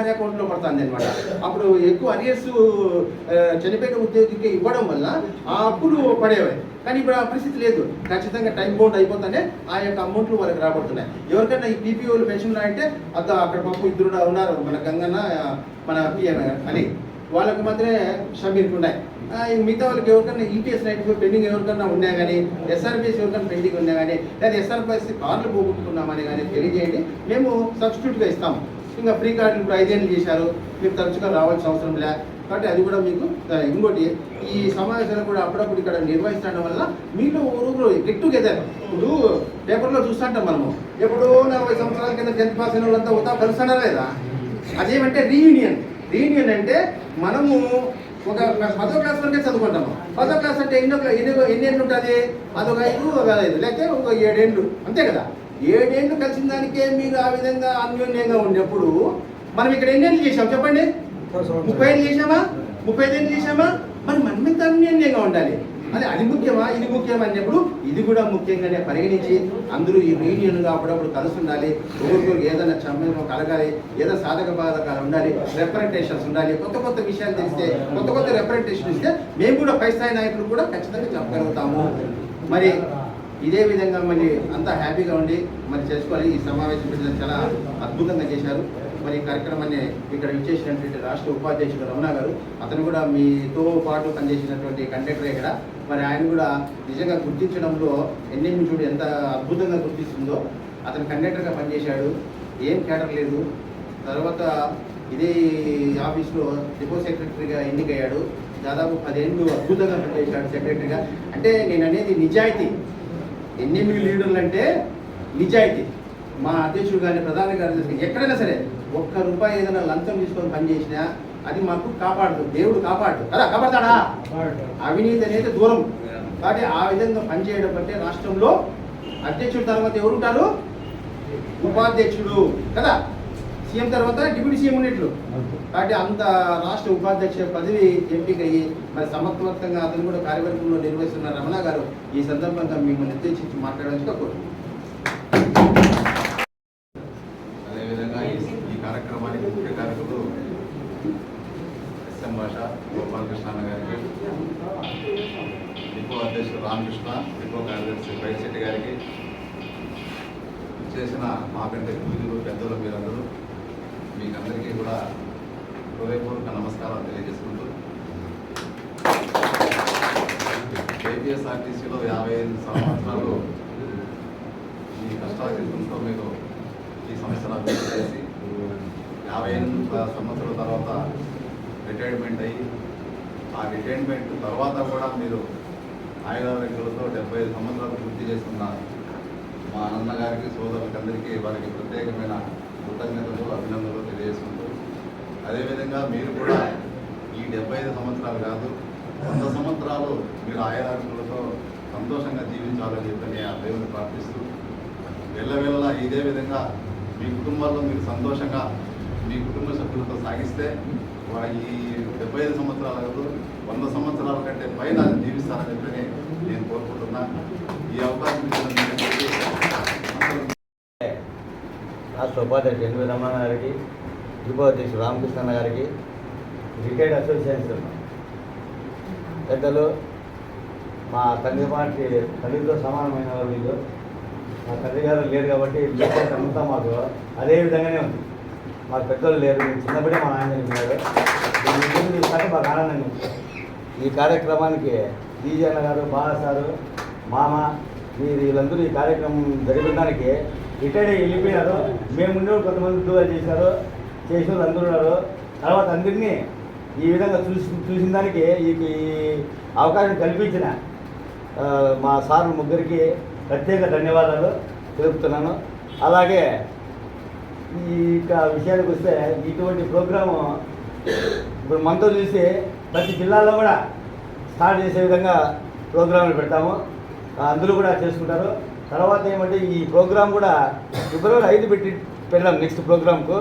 భార్య అకౌంట్లో పడుతుంది అనమాట అప్పుడు ఎక్కువ అరియర్స్ చనిపోయిన ఉద్యోగికి ఇవ్వడం వల్ల ఆ అప్పులు పడేవి. కానీ ఇప్పుడు ఆ పరిస్థితి లేదు. ఖచ్చితంగా టైం బౌండ్ అయిపోతుంటే ఆ యొక్క అమౌంట్లు వాళ్ళకి రాబడుతున్నాయి. ఎవరికైనా ఈ పీపీఓలు పెన్షన్ అంటే అద్ద అక్కడ పాపం ఇద్దరు ఉన్నారు. మన గంగన్న మన పిఎన్ అని. వాళ్ళకి మాత్రమే షమీర్కి ఉన్నాయి. మిగతా వాళ్ళకి ఎవరికైనా ఈటీఎస్ నైట్ పెండింగ్ ఎవరికైనా ఉన్నా కానీ ఎస్ఆర్పిఎస్ ఎవరికైనా పెండింగ్ ఉన్నా కానీ లేదా ఎస్ఆర్పిఎస్ కార్లు పోగొట్టుకున్నామని కానీ తెలియజేయండి. మేము సబ్స్టిట్యూట్గా ఇస్తాము. ఇంకా ఫ్రీ కార్డులు ఇప్పుడు ఐదేళ్ళు చేశారు. మీరు తరచుగా రావాల్సిన అవసరం లే. కాబట్టి అది కూడా మీకు ఇంకోటి ఈ సమావేశాలు కూడా అప్పుడప్పుడు ఇక్కడ నిర్వహించడం వల్ల మీలో ఊరు గెట్ టుగెదర్. ఇప్పుడు పేపర్లో చూస్తుంటాం మనము. ఎప్పుడో నలభై సంవత్సరాల కింద టెన్త్ పాస్ అయిన వాళ్ళంతా ఉతా కలుస్తారా లేదా? అదేమంటే రీయూనియన్. రీయూనియన్ అంటే మనము ఒక పదో క్లాస్ వరకే చదువుకుంటాము. పదో క్లాస్ అంటే ఎన్నో క్లా- ఎన్ని ఎన్ని ఏళ్ళు ఉంటుంది? అదొక ఐదు ఒక ఐదు లేకపోతే ఒక ఏడేళ్ళు. అంతే కదా? ఏడేళ్ళు కలిసిన దానికే మీరు ఆ విధంగా అన్యోన్యంగా ఉన్నప్పుడు మనం ఇక్కడ ఎన్ని ఏళ్ళు చేసాం చెప్పండి? ముప్పై ఐదు చేసామా ముప్పై ఐదు ఏళ్ళు చేసామా మరి మనం ఎంత అన్యోన్యంగా ఉండాలి. అదే అది ముఖ్యమా? ఇది ముఖ్యమా అన్నప్పుడు ఇది కూడా ముఖ్యంగానే పరిగణించి అందరూ ఈ రీయూనియన్గా అప్పుడప్పుడు కలిసి ఉండాలి. ఒకరికొకరు ఏదైనా చమ్మేమో కలగాలి. ఏదైనా సాధక బాధకాలు ఉండాలి. రిప్రజెంటేషన్స్ ఉండాలి. కొత్త కొత్త విషయాలు తెలిస్తే కొత్త కొత్త రిప్రజెంటేషన్ ఇస్తే మేము కూడా పై స్థాయి నాయకులు కూడా ఖచ్చితంగా చెప్పగలుగుతాము. మరి ఇదే విధంగా మరి అంతా హ్యాపీగా ఉండి మరి చేసుకోవాలి. ఈ సమావేశం పెట్టడం చాలా అద్భుతంగా చేశారు. మరి ఈ కార్యక్రమాన్ని ఇక్కడ విచ్చేసినటువంటి రాష్ట్ర ఉపాధ్యక్షుడు రమణ గారు అతను కూడా మీతో పాటు పనిచేసినటువంటి కండక్టర్ ఇక్కడ. మరి ఆయన కూడా నిజంగా గుర్తించడంలో ఎన్ని చూడు ఎంత అద్భుతంగా గుర్తిస్తుందో. అతను కండక్టర్గా పనిచేశాడు. ఏం కేటర్ లేదు. తర్వాత ఇదే ఆఫీస్లో డిపో సెక్రటరీగా ఎన్నికయ్యాడు. దాదాపు పదేళ్ళు అద్భుతంగా పనిచేశాడు సెక్రటరీగా. అంటే నేను అనేది నిజాయితీ. ఎన్ఎంఈ లీడర్లు అంటే నిజాయితీ. మా అధ్యక్షుడు కానీ ప్రధాన కార్యదర్శి ఎక్కడైనా సరే ఒక్క రూపాయి ఏదైనా లంచం తీసుకొని పనిచేసినా అది మాకు కాపాడదు దేవుడు కాపాడు. కదా కాపాడతాడా? అవినీతి అనేది దూరం. కాబట్టి ఆ విధంగా పనిచేయడం అంటే రాష్ట్రంలో అధ్యక్షుడు తర్వాత ఎవరు ఉంటారు ఉపాధ్యక్షుడు. కదా? సీఎం తర్వాత డిప్యూటీ సీఎం ఉన్నట్లు. కాబట్టి అంత రాష్ట్ర ఉపాధ్యక్ష పదవి ఎంపిక అయ్యి మరి సమర్థవంతంగా అతను కూడా కార్యవర్గంలో నిర్వహిస్తున్న రమణ గారు ఈ సందర్భంగా మిమ్మల్ని నిర్దేశించి మాట్లాడాల్సిన కోరుతున్నాను. అదేవిధంగా ఈ కార్యక్రమానికి ముఖ్య కార్యకులు ఎస్ఎం భాష గోపాలకృష్ణ గారికి డిపో అధ్యక్షుడు రామకృష్ణ డిపో కార్యదర్శి బైశెట్టి గారికి చేసిన మాకంటే పూజలు పెద్దలు మీరందరూ మీకు అందరికీ కూడా హృదయపూర్వక నమస్కారాలు తెలియజేసుకుంటూ ఏపీఎస్ఆర్టీసీలో యాభై ఐదు సంవత్సరాలు ఈ కష్టార్జితంతో మీరు ఈ సంస్థను అభివృద్ధి చేసి యాభై ఎనిమిది సంవత్సరాల తర్వాత రిటైర్మెంట్ అయ్యి ఆ రిటైర్మెంట్ తర్వాత కూడా మీరు ఆయుధారోగ్యాలతో డెబ్బై ఐదు సంవత్సరాలు పూర్తి చేసుకున్న మా అన్నగారికి సోదరులకందరికీ వారికి ప్రత్యేకమైన కృతజ్ఞతలు అభినందనలు తెలియజేసుకుంటూ అదేవిధంగా మీరు కూడా ఈ డెబ్బై ఐదు సంవత్సరాలు కాదు వంద సంవత్సరాలు మీరు ఆయురారోగ్యాలతో సంతోషంగా జీవించాలని చెప్పి నేను ఆ దేవుని ప్రార్థిస్తూ వెళ్ళవెళ్ళ ఇదే విధంగా మీ కుటుంబాల్లో మీరు సంతోషంగా మీ కుటుంబ సభ్యులతో సాగిస్తే వాళ్ళ ఈ డెబ్బై ఐదు సంవత్సరాల కాదు వంద సంవత్సరాల కంటే పైన జీవిస్తారని చెప్పి నేను కోరుకుంటున్నా. ఈ అవకాశం అందరూ రాష్ట్ర ఉపాధ్యక్షుడు ఎన్వి రమణ గారికి ఉపాధ్యక్షుడు రామకృష్ణ గారికి క్రికెట్ అసోసియేషన్ పెద్దలు మా తండ్రి పార్టీ తల్లితో సమానమైన వీళ్ళు మా తండ్రి గారు లేరు కాబట్టి లేకపోతే అంతా మాకు అదే విధంగానే ఉంది. మా పెద్దలు లేరు మేము చిన్నప్పుడే మా నాయన ఉన్నారు చూస్తే మాకు ఆనందంగా ఈ కార్యక్రమానికి డీజే అన్న గారు బాల సారు మామ మీరు వీళ్ళందరూ ఈ కార్యక్రమం జరగడానికి రిటైర్డ్ అయ్యి వెళ్ళిపోయినారు మేము ఉండే కొంతమంది ఉద్యోగాలు చేశారు చేసిన వాళ్ళు అందరున్నారు తర్వాత అందరినీ ఈ విధంగా చూసి చూసిన దానికి ఈ అవకాశం కల్పించిన మా సార్ ముగ్గురికి ప్రత్యేక ధన్యవాదాలు తెలుపుతున్నాను. అలాగే ఈ విషయానికి వస్తే ఇటువంటి ప్రోగ్రాము ఇప్పుడు మనతో చూసి ప్రతి జిల్లాలో కూడా స్టార్ట్ చేసే విధంగా ప్రోగ్రాంలు పెడతాము. అందరూ కూడా చేసుకుంటారు. తర్వాత ఏమంటే ఈ ప్రోగ్రాం కూడా ఫిబ్రవరి ఐదు పెట్టి పెడదాం నెక్స్ట్ ప్రోగ్రాంకు.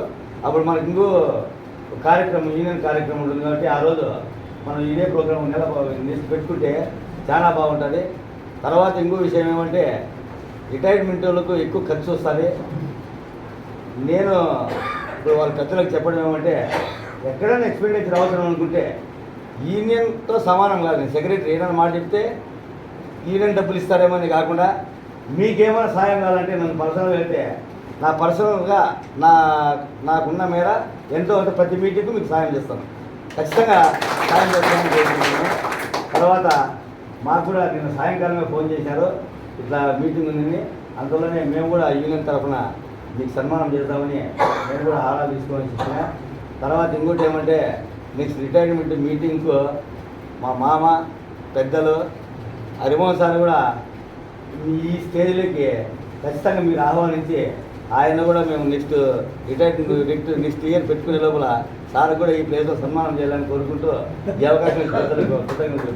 అప్పుడు మనకి ఇంకో కార్యక్రమం యూనియన్ కార్యక్రమం ఉంటుంది కాబట్టి ఆ రోజు మనం ఇదే ప్రోగ్రాం నెల నెక్స్ట్ పెట్టుకుంటే చాలా బాగుంటుంది. తర్వాత ఇంకో విషయం ఏమంటే రిటైర్మెంట్ వాళ్ళకు ఎక్కువ ఖర్చు వస్తుంది. నేను ఇప్పుడు వాళ్ళ ఖర్చులకు చెప్పడం ఏమంటే ఎక్కడైనా ఎక్స్పెండిచర్ అవసరం అనుకుంటే యూనియన్తో సమానం కాదు. నేను సెక్రటరీ ఏదైనా మాట చెప్తే యూనియన్ డబ్బులు ఇస్తారేమో అని కాకుండా మీకేమైనా సాయం కావాలంటే నన్ను పర్సనల్గా అయితే నా పర్సనల్గా నా నాకున్న మేర ఎంతో అంటే ప్రతి మీటింగ్కు మీకు సాయం చేస్తాను. ఖచ్చితంగా సాయం చేస్తానని కోరుకుంటున్నాను. తర్వాత మాకు కూడా నిన్న సాయంకాలమే ఫోన్ చేశారు. ఇట్లా మీటింగ్ ఉందని. అందులోనే మేము కూడా యూనియన్ తరఫున మీకు సన్మానం చేద్దామని నేను కూడా ఆరా తీసుకొని ఇచ్చిన తర్వాత ఇంకోటి ఏమంటే నెక్స్ట్ రిటైర్మెంట్ మీటింగ్కు మా మామ పెద్దలు హరిమోహన్ సార్ కూడా ఈ స్టేజ్లోకి ఖచ్చితంగా మీరు ఆహ్వానించి ఆయన కూడా మేము next retirement next next year పెట్టుకునే లోపల సార్ కూడా ఈ ప్లేస్లో సన్మానం చేయాలని కోరుకుంటూ ఈ అవకాశం కృతజ్ఞతలు